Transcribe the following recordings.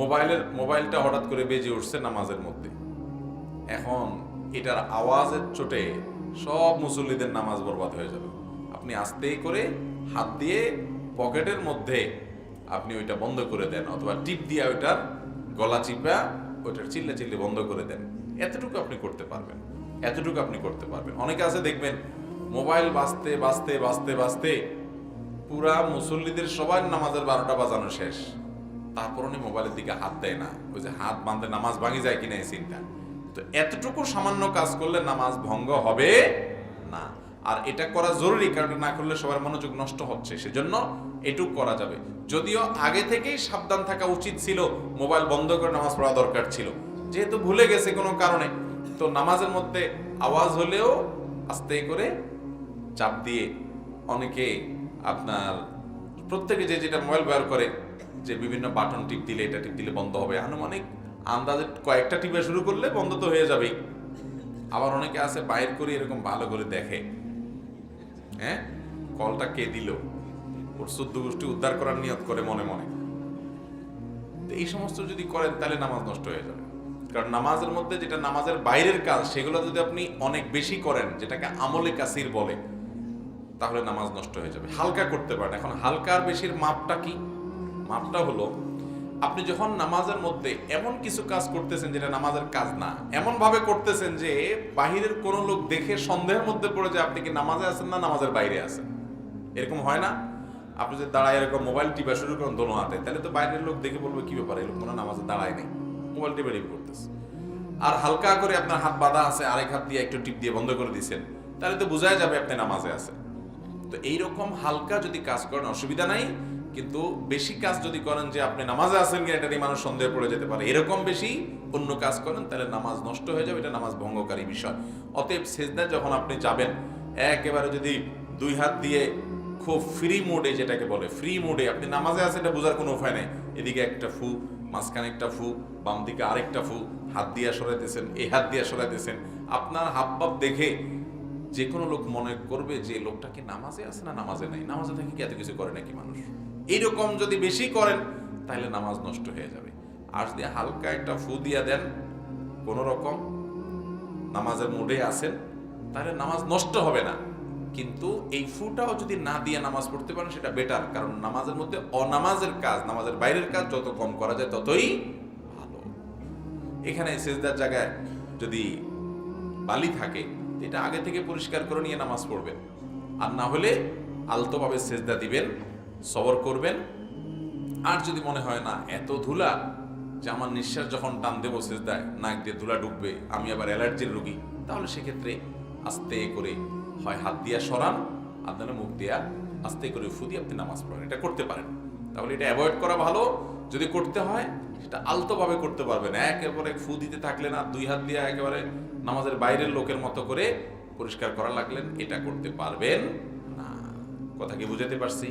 মোবাইলের, মোবাইলটা হঠাৎ করে বেজে উঠছে নামাজের মধ্যে। এখন এটার আওয়াজের চোটে সব মুসল্লিদের নামাজ বরবাদ হয়ে যাবে। আপনি আস্তেই করে হাত দিয়ে পকেটের মধ্যে আপনি ওইটা বন্ধ করে দেন, অথবা টিপ দিয়ে ওইটার গলা চিপা, ওইটার চিল্লে চিল্লে বন্ধ করে দেন। এতটুকু আপনি করতে পারবেন, এতটুকু আপনি করতে পারবেন। অনেকে আছে, দেখবেন মোবাইল বাঁচতে বাঁচতে বাঁচতে বাজতে পুরা মুসল্লিদের সবার নামাজের বারোটা বাজানো শেষ। তারপর উনি মোবাইলের দিকে হাত দেয় না। ওই যে হাত বাঁধলে নামাজ ভাঙি যায় কিনা এই চিন্তা তো এতটুকু সামান্য কাজ করলে নামাজ ভঙ্গ হবে না। আর এটা করা জরুরি, কারণ না করলে সবার মনোযোগ নষ্ট হচ্ছে। সেজন্য এটুক করা যাবে। যদিও আগে থেকেই সাবধান থাকা উচিত ছিল, মোবাইল বন্ধ করে নামাজ পড়া দরকার ছিল। যেহেতু ভুলে গেছে কোনো কারণে। তো নামাজের মধ্যে আওয়াজ হলেও আস্তে করে চাপ দিয়ে অনেকে আপনার প্রত্যেকে যে যেটা মোবাইল ব্যবহার করে যে বিভিন্ন বাটন টিপ দিলে, এটা টিপ দিলে বন্ধ হবে। আনুমানিক আন্দাজে কয়েকটা টিপে শুরু করলে বন্ধ তো হয়ে যাবেই। আবার অনেকে আছে, বাইর করে এরকম ভালো করে দেখে। হ্যাঁ? কলটা কে দিল? ওর শুদ্ধ গোষ্ঠী উদ্ধার করার নিয়ত করে মনে মনে। এই সমস্ত যদি করেন, তাহলে নামাজ নষ্ট হয়ে যাবে। কারণ নামাজের মধ্যে যেটা নামাজের বাইরের কাজ, সেগুলো যদি আপনি অনেক বেশি করেন, যেটাকে আমলে কাসির বলে, তাহলে নামাজ নষ্ট হয়ে যাবে। হালকা করতে পারেন। এখন হালকার বেশির মাপটা কি? মাপটা হলো, আপনি যখন নামাজের মধ্যে এমন কিছু কাজ করতেছেন যেটা নামাজের কাজ না এমন ভাবে করতেছেন যে বাহিরের কোনো লোক দেখে সন্দেহের মধ্যে পড়ে যে আপনি কি নামাজে আছেন না নামাজের বাইরে আছেন। এরকম হয় না? আপনি যদি দাঁড়ায় এরকম মোবাইল টিপা শুরু করেন দোনো হাতে, তাহলে তো বাইরের লোক দেখে বলবে, কি ব্যাপার? মনে হয় নামাজে দাঁড়ায় নেই। মোবাইল টিপে টিপ করতেছে। আর হালকা করে আপনার হাত বাঁধা আছে, আরেক হাত দিয়ে একটু টিপ দিয়ে বন্ধ করে দিচ্ছেন তাহলে তো বোঝাই যাবে আপনি নামাজে আছেন। তো এইরকম হালকা যদি কাজ করেন, অসুবিধা নাই। কিন্তু বেশি কাজ যদি করেন যে আপনি নামাজে আছেন কিনা, এটা নিয়ে মানুষ সন্দেহ পড়ে যেতে পারে। এরকম বেশি অন্য কাজ করেন, তাহলে নামাজ নষ্ট হয়ে যাবে, এটা নামাজ ভঙ্গকারী বিষয়। অতএব সেজদা যখন আপনি যাবেন, একেবারে যদি দুই হাত দিয়ে খুব ফ্রি মোডে যেটাকে বলে ফ্রি মোডে আপনি নামাজে আছেন, এটা বোঝার কোনো উপায় নেই। এদিকে একটা ফু, মাঝখানে একটা ফু, বাম দিকে আরেকটা ফু, হাত দিয়া সরাইতেছেন, এই হাত দিয়া সরাইতেছেন। আপনার হাবভাব দেখে যে কোনো লোক মনে করবে যে লোকটা কি নামাজে আছে না নামাজে নাই? নামাজে থেকে কি এত কিছু করে নাকি মানুষ? এইরকম যদি বেশি করেন, তাহলে নামাজ নষ্ট হয়ে যাবে। আর যদি হালকা একটা ফু দিয়া দেন, কোন রকম নামাজের মুডে আছেন, তাহলে নামাজ নষ্ট হবে না। কিন্তু এই ফুটাও যদি না দিয়ে নামাজ পড়তে পারেন, সেটা বেটার কারণ নামাজের মধ্যে অনামাজের কাজ, নামাজের বাইরের কাজ যত কম করা যায়, ততই ভালো। এখানে সেজদার জায়গায় যদি বালি থাকে এটা আগে থেকে পরিষ্কার করে নিয়ে নামাজ পড়বেন। আর না হলে আলতোভাবে সেজদা দিবেন, সবর করবেন। আর যদি মনে হয়, না, এত ধুলা যে আমার নিঃশ্বাস যখন টান দেবো সেজদায়, নাক দিয়ে ধুলা ঢুকবে, আমি আবার অ্যালার্জির রোগী, তাহলে সেক্ষেত্রে আস্তে করে হয় হাত দিয়া সরান, আর মুখ দিয়া আস্তে করে ফু দিয়ে আপনি নামাজ পড়েন। এটা করতে পারেন। তাহলে এটা অ্যাভয়েড করা ভালো। যদি করতে হয়, সেটা আলতোভাবে করতে পারবেন। একেবারে ফু দিতে থাকলে না, দুই হাত দিয়ে একেবারে নামাজের বাইরের লোকের মতো করে পরিষ্কার করা লাগলেন, এটা করতে পারবেন না। কথা কি বুঝাতে পারছি?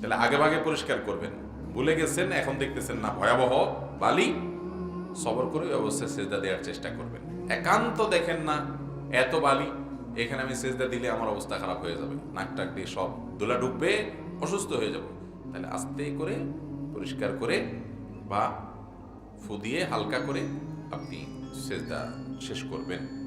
তাহলে আগে ভাগে পরিষ্কার করবেন। ভুলে গেছেন, এখন দেখতেছেন না, ভয়াবহ বালি। সবর করে অবস্থায় সেজদা দেওয়ার চেষ্টা করবেন। একান্ত দেখেন না, এত বালি, এখানে আমি সেজদা দিলে আমার অবস্থা খারাপ হয়ে যাবে। নাক টাক দিয়ে সব দোলা ডুববে অসুস্থ হয়ে যাব। তাহলে আস্তে করে পরিষ্কার করে বা ফু দিয়ে হালকা করে আপনি সেজদা শেষ করবেন।